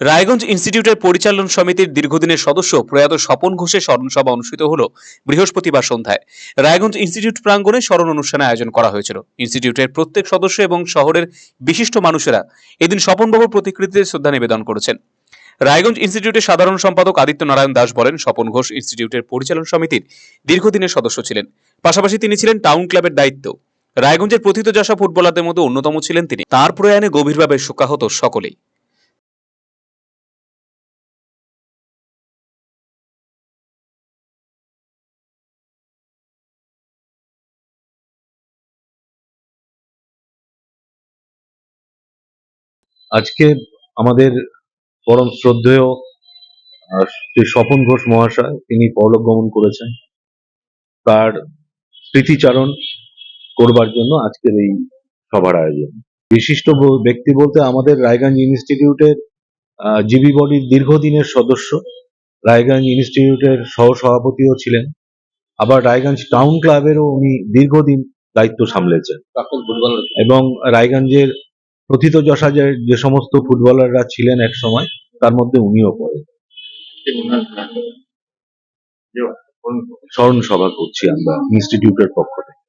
রায়গঞ্জ ইনস্টিটিউটের পরিচালন সমিতির দীর্ঘদিনের সদস্য প্রয়াত স্বপন ঘোষের স্মরণসভা অনুষ্ঠিত হল বৃহস্পতিবার সন্ধ্যায়। রায়গঞ্জ ইনস্টিটিউট প্রাঙ্গণে স্মরণ অনুষ্ঠানে আয়োজন করা হয়েছিল। ইনস্টিটিউটের প্রত্যেক সদস্য এবং শহরের বিশিষ্ট মানুষেরা এদিন স্বপনবাবুর প্রতিকৃতিতে শ্রদ্ধা নিবেদন করেছেন। রায়গঞ্জ ইনস্টিটিউটের সাধারণ সম্পাদক আদিত্য নারায়ণ দাস বলেন, স্বপন ঘোষ ইনস্টিটিউটের পরিচালন সমিতির দীর্ঘদিনের সদস্য ছিলেন। পাশাপাশি তিনি ছিলেন টাউন ক্লাবের দায়িত্ব। রায়গঞ্জের প্রথিত প্রথিতযশা ফুটবলারদের মধ্যে অন্যতম ছিলেন তিনি। তার প্রয়াণে গভীরভাবে শোকাহত সকলেই। আজকে আমাদের পরম শ্রদ্ধেয় শ্রী স্বপন ঘোষ মহাশয় তিনি পরলোক গমন করেছেন। তার স্মৃতিচারণ করবার জন্য আজকের এই সভার আয়োজন। বিশিষ্ট ব্যক্তি বলতে আমাদের রায়গঞ্জ ইনস্টিটিউটের জিবি বডির দীর্ঘদিনের সদস্য। রায়গঞ্জ ইনস্টিটিউটের সহ সভাপতিও ছিলেন। আবার রায়গঞ্জ টাউন ক্লাবেরও উনি দীর্ঘদিন দায়িত্ব সামলেছেন। এবং রায়গঞ্জের প্রথিতযশা যে যে সমস্ত ফুটবলাররা ছিলেন এক সময়, তার মধ্যে উনিও পড়েন। স্মরণ সভা করছি আমরা, ইনস্টিটিউটের পক্ষ থেকে।